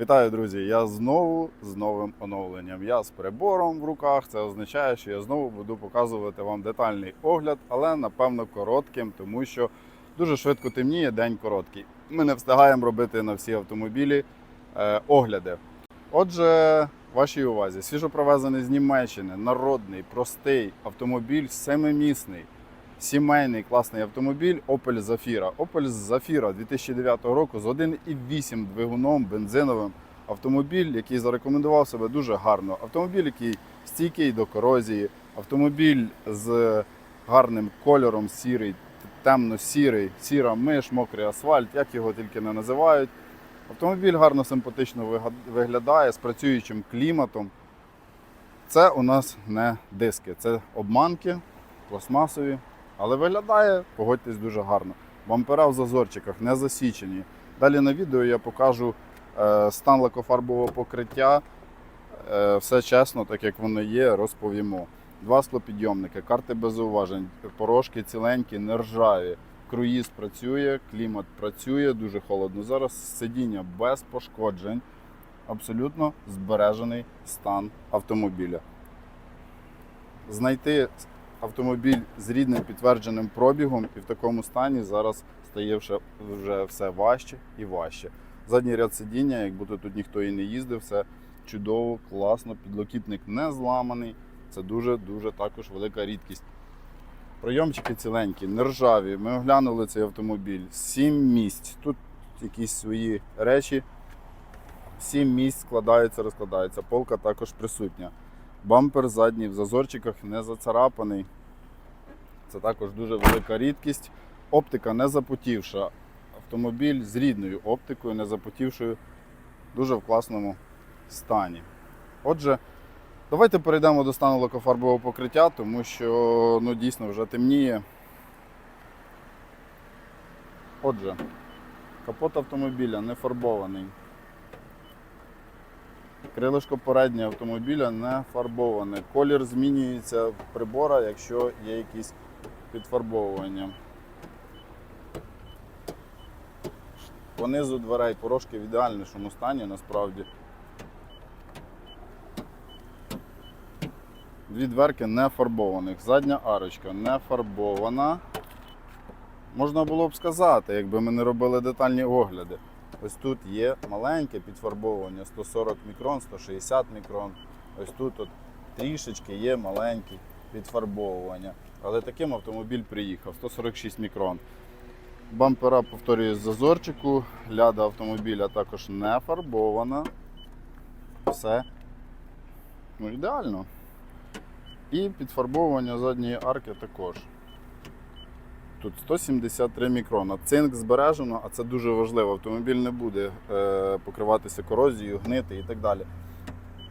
Вітаю, друзі! Я знову з новим оновленням. Я з прибором в руках. Це означає, що я знову буду показувати вам детальний огляд, але напевно коротким, тому що дуже швидко темніє, день короткий. Ми не встигаємо робити на всі автомобілі е, огляди. Отже, вашій увазі, свіжопровезений з Німеччини, народний, простий автомобіль, семимісний. Сімейний класний автомобіль Opel Zafira. Opel Zafira 2009 року з 1,8 двигуном бензиновим. Автомобіль, який зарекомендував себе дуже гарно. Автомобіль, який стійкий до корозії, автомобіль з гарним кольором, сірий, темно-сірий, сіра миш, мокрий асфальт, як його тільки не називають. Автомобіль гарно симпатично виглядає з працюючим кліматом. Це у нас не диски, це обманки пластмасові. Але виглядає, погодьтесь, дуже гарно. Бампера в зазорчиках не засічені. Далі на відео я покажу е, стан лакофарбового покриття. Е, все чесно, так як воно є, розповімо. Два склопідйомники, карти без зауважень, порошки ціленькі, не ржаві. Круїз працює, клімат працює, дуже холодно. Зараз сидіння без пошкоджень. Абсолютно збережений стан автомобіля. Знайти автомобіль з рідним підтвердженим пробігом і в такому стані зараз стає вже, все важче і важче. Задній ряд сидіння, як будто тут ніхто і не їздив, все чудово, класно, підлокітник не зламаний. Це дуже-дуже також велика рідкість. Прийомчики ціленькі, нержаві. Ми оглянули цей автомобіль. Сім місць. Тут якісь свої речі. Сім місць складаються, розкладаються. Полка також присутня. Бампер задній в зазорчиках не зацарапаний. Це також дуже велика рідкість. Оптика не запотівша. Автомобіль з рідною оптикою, не запотівшою, дуже в класному стані. Отже, давайте перейдемо до стану лакофарбового покриття, тому що ну, дійсно вже темніє. Отже, капот автомобіля не фарбований. Крилишко переднє автомобіля не фарбоване. Колір змінюється в прибора, якщо є якісь підфарбовування. Понизу дверей порошки в ідеальнішому стані насправді. Дві дверки не фарбованих. Задня арочка не фарбована. Можна було б сказати, якби ми не робили детальні огляди. Ось тут є маленьке підфарбовування 140 мікрон, 160 мікрон. Ось тут от трішечки є маленьке підфарбовування. Але таким автомобіль приїхав 146 мікрон. Бампера, повторюю, з зазорчику, ляда автомобіля також не фарбована. Все ну, ідеально. І підфарбовування задньої арки також. Тут 173 мікрона. Цинк збережено, а це дуже важливо. Автомобіль не буде е, покриватися корозією, гнити і так далі.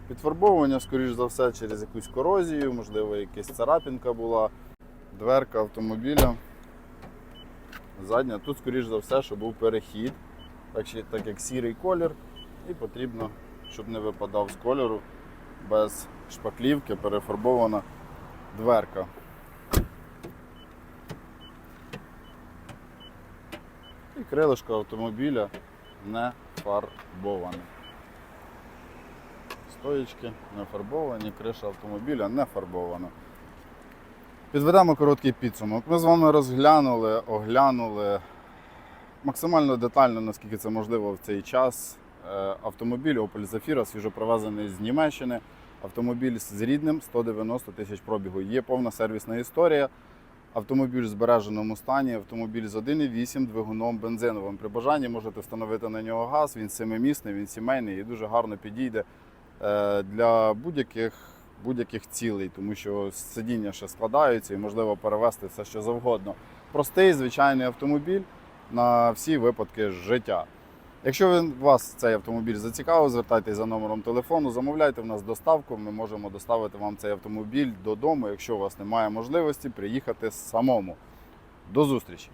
Підфарбовування, скоріш за все, через якусь корозію, можливо, якась царапінка була, дверка автомобіля. Задня. Тут, скоріш за все, що був перехід, так, так як сірий колір, і потрібно, щоб не випадав з кольору, без шпаклівки перефарбована дверка. І крилишко автомобіля не фарбоване. Стоїчки не фарбовані, криша автомобіля не фарбована. Підведемо короткий підсумок. Ми з вами розглянули, оглянули максимально детально, наскільки це можливо в цей час. е, Автомобіль Opel Zafira свіжопровезений з Німеччини. Автомобіль з рідним 190 тисяч пробігу. Є повна сервісна історія. Автомобіль в збереженому стані, автомобіль з 1,8 двигуном бензиновим. При бажанні можете встановити на нього газ, він семимісний, він сімейний і дуже гарно підійде е, для будь-яких будь-яких цілей, тому що сидіння ще складаються і можливо перевезти все що завгодно. Простий звичайний автомобіль на всі випадки життя. Якщо вас цей автомобіль зацікавив, звертайтеся за номером телефону, замовляйте в нас доставку. Ми можемо доставити вам цей автомобіль додому, якщо у вас немає можливості приїхати самому. До зустрічі!